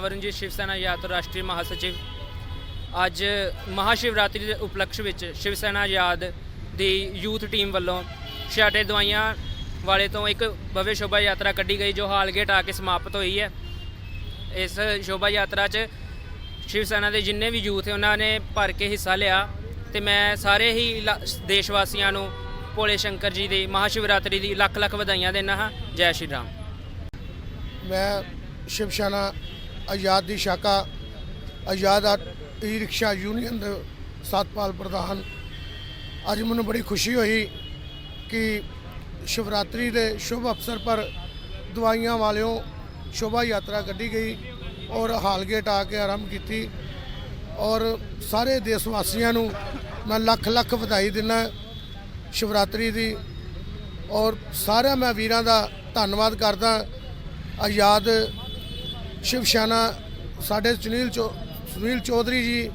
ਵਰੁਣਜੀਤ ਸ਼ਿਵ ਸੈਨਾ ਯਾਤਰਾ ਰਾਸ਼ਟਰੀ ਮਹਾਸਚਿਵ। ਅੱਜ ਮਹਾਸ਼ਿਵਰਾਤਰੀ ਦੇ ਉਪਲਕਸ਼ ਵਿੱਚ ਸ਼ਿਵ ਸੈਨਾ ਯਾਦ ਦੀ ਯੂਥ ਟੀਮ ਵੱਲੋਂ ਛਾਟੇ ਦਵਾਈਆਂ ਵਾਲੇ ਤੋਂ ਇੱਕ ਭਵਯ ਸ਼ੋਭਾ ਯਾਤਰਾ ਕੱਢੀ ਗਈ, ਜੋ ਹਾਲਗੇਟ ਆ ਕੇ ਸਮਾਪਤ ਹੋਈ ਹੈ। ਇਸ ਸ਼ੋਭਾ ਯਾਤਰਾ 'ਚ ਸ਼ਿਵ ਸੈਨਾ ਦੇ ਜਿੰਨੇ ਵੀ ਯੂਥ ਹੈ ਉਹਨਾਂ ਨੇ ਭਰ ਕੇ ਹਿੱਸਾ ਲਿਆ ਤੇ ਮੈਂ ਸਾਰੇ ਹੀ ਲਾ- ਦੇਸ਼ ਵਾਸੀਆਂ ਨੂੰ ਭੋਲੇ ਸ਼ੰਕਰ ਜੀ ਦੀ ਮਹਾਸ਼ਿਵਰਾਤਰੀ ਦੀ ਲੱਖ ਲੱਖ ਵਧਾਈਆਂ ਦਿੰਦਾ ਹਾਂ। ਜੈ ਸ਼੍ਰੀ ਰਾਮ। ਮੈਂ ਸ਼ਿਵ ਸੈਨਾ ਆਜ਼ਾਦ ਦੀ ਸ਼ਾਖਾ, ਆਜ਼ਾਦ ਈ ਰਿਕਸ਼ਾ ਯੂਨੀਅਨ ਦੇ ਸਤਪਾਲ ਪ੍ਰਧਾਨ। ਅੱਜ ਮੈਨੂੰ ਬੜੀ ਖੁਸ਼ੀ ਹੋਈ ਕਿ ਸ਼ਿਵਰਾਤਰੀ ਦੇ ਸ਼ੁਭ ਅਵਸਰ ਪਰ ਦਵਾਈਆਂ ਵਾਲਿਓ ਸ਼ੋਭਾ ਯਾਤਰਾ ਕੱਢੀ ਗਈ ਔਰ ਹਾਲਗੇਟ ਆ ਕੇ ਆਰੰਭ ਕੀਤੀ। ਔਰ ਸਾਰੇ ਦੇਸ਼ ਵਾਸੀਆਂ ਨੂੰ ਮੈਂ ਲੱਖ ਲੱਖ ਵਧਾਈ ਦਿੰਦਾ ਸ਼ਿਵਰਾਤਰੀ ਦੀ। ਔਰ ਸਾਰਿਆਂ ਮੈਂ ਵੀਰਾਂ ਦਾ ਧੰਨਵਾਦ ਕਰਦਾ। ਆਜ਼ਾਦ ਸ਼ਿਵ ਸੈਨਾ ਸਾਡੇ ਸੁਨੀਲ ਚੌ, ਸੁਨੀਲ ਚੌਧਰੀ ਜੀ,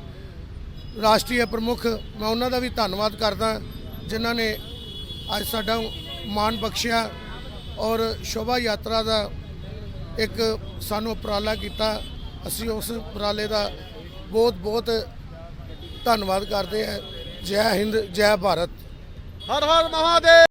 ਰਾਸ਼ਟਰੀ ਪ੍ਰਮੁੱਖ, ਮੈਂ ਉਹਨਾਂ ਦਾ ਵੀ ਧੰਨਵਾਦ ਕਰਦਾ, ਜਿਨ੍ਹਾਂ ਨੇ ਅੱਜ ਸਾਡਾ ਮਾਣ ਬਖਸ਼ਿਆ ਔਰ ਸ਼ੋਭਾ ਯਾਤਰਾ ਦਾ ਇੱਕ ਸਾਨੂੰ ਉਪਰਾਲਾ ਕੀਤਾ। ਅਸੀਂ ਉਸ ਉਪਰਾਲੇ ਦਾ ਬਹੁਤ ਬਹੁਤ ਧੰਨਵਾਦ ਕਰਦੇ ਹਾਂ। ਜੈ ਹਿੰਦ, ਜੈ ਭਾਰਤ। ਹਰ ਹਰ ਮਹਾਦੇਵ!